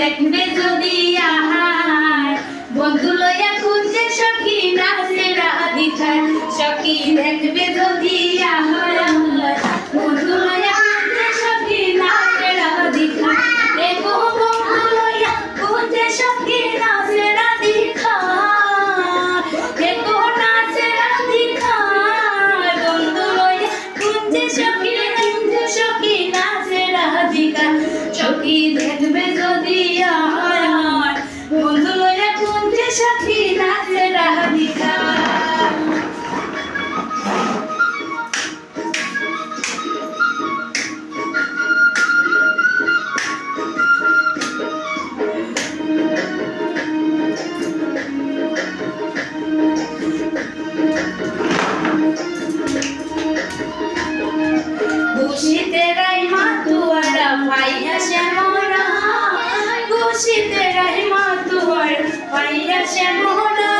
দেখবে যদি আহার। বন্ধু লইয়া খুঁজছে সখী নাচে রাধিকার সখী দেখবে যদি আহার। বন্ধু লইয়া খুঁজছে সখী নাচে রাধিকার দেখো বন্ধু লইয়া খুঁজছে সখী দেখবে যদি আহার বন্ধু খুশিতে রাই মা তুয়ার পাইয়া শ্যামরা